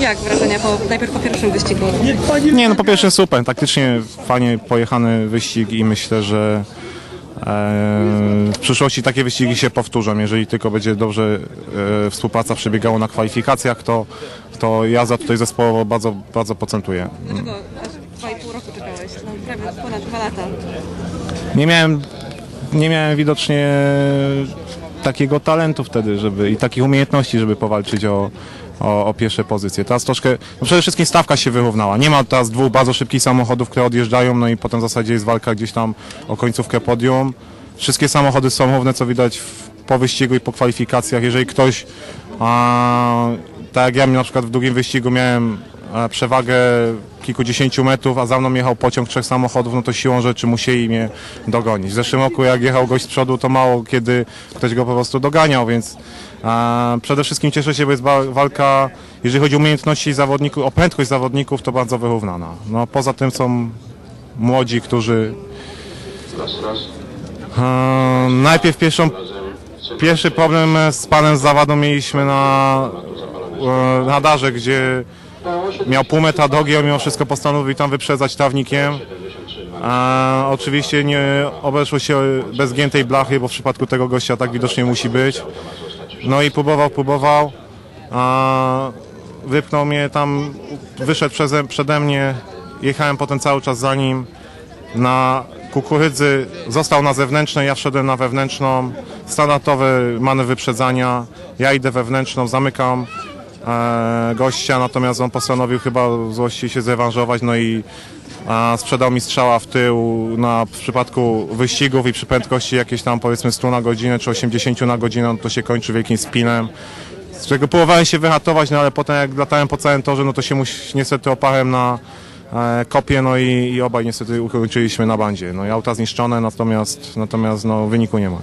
Jak wrażenia po, najpierw po pierwszym wyścigu? Nie, no po pierwsze super, taktycznie fajnie pojechany wyścig i myślę, że e, w przyszłości takie wyścigi się powtórzą. Jeżeli tylko będzie dobrze e, współpraca przebiegała na kwalifikacjach, to, to jazda tutaj zespołowo bardzo, bardzo procentuje. Dlaczego aż dwa i pół roku czekałeś? No, prawie ponad dwa lata. Nie miałem, nie miałem widocznie takiego talentu wtedy, żeby i takich umiejętności, żeby powalczyć o, o, o pierwsze pozycje. Teraz troszkę, no przede wszystkim stawka się wyrównała. Nie ma teraz dwóch bardzo szybkich samochodów, które odjeżdżają, no i potem w zasadzie jest walka gdzieś tam o końcówkę podium. Wszystkie samochody są równe, co widać w, po wyścigu i po kwalifikacjach. Jeżeli ktoś, a, tak jak ja na przykład w drugim wyścigu miałem przewagę kilkudziesięciu metrów, a za mną jechał pociąg trzech samochodów, no to siłą rzeczy musieli mnie dogonić. W zeszłym roku jak jechał gość z przodu, to mało kiedy ktoś go po prostu doganiał, więc e, przede wszystkim cieszę się, bo jest wa- walka, jeżeli chodzi o umiejętności zawodników, o prędkość zawodników, to bardzo wyrównana. No, poza tym są młodzi, którzy e, najpierw pierwszą, pierwszy problem z panem Zawadą mieliśmy na e, radarze, gdzie miał pół metra drogi, on mimo wszystko postanowił tam wyprzedzać trawnikiem. A oczywiście nie obeszło się bez giętej blachy, bo w przypadku tego gościa tak widocznie musi być. No i próbował, próbował. A wypnął mnie tam, wyszedł przeze, przede mnie, jechałem potem cały czas za nim. Na kukurydzy został na zewnętrznej, ja wszedłem na wewnętrzną. Standardowe manewry wyprzedzania. Ja idę wewnętrzną, zamykam gościa, natomiast on postanowił chyba w złości się zrewanżować, no i sprzedał mi strzała w tył na, w przypadku wyścigów i przy prędkości jakieś tam powiedzmy 100 na godzinę czy 80 na godzinę, no to się kończy wielkim spinem. Z czego próbowałem się wyhatować, no ale potem jak latałem po całym torze, no to się muś, niestety oparłem na e, kopie, no i, i obaj niestety ukończyliśmy na bandzie. No i auta zniszczone, natomiast, natomiast no, wyniku nie ma.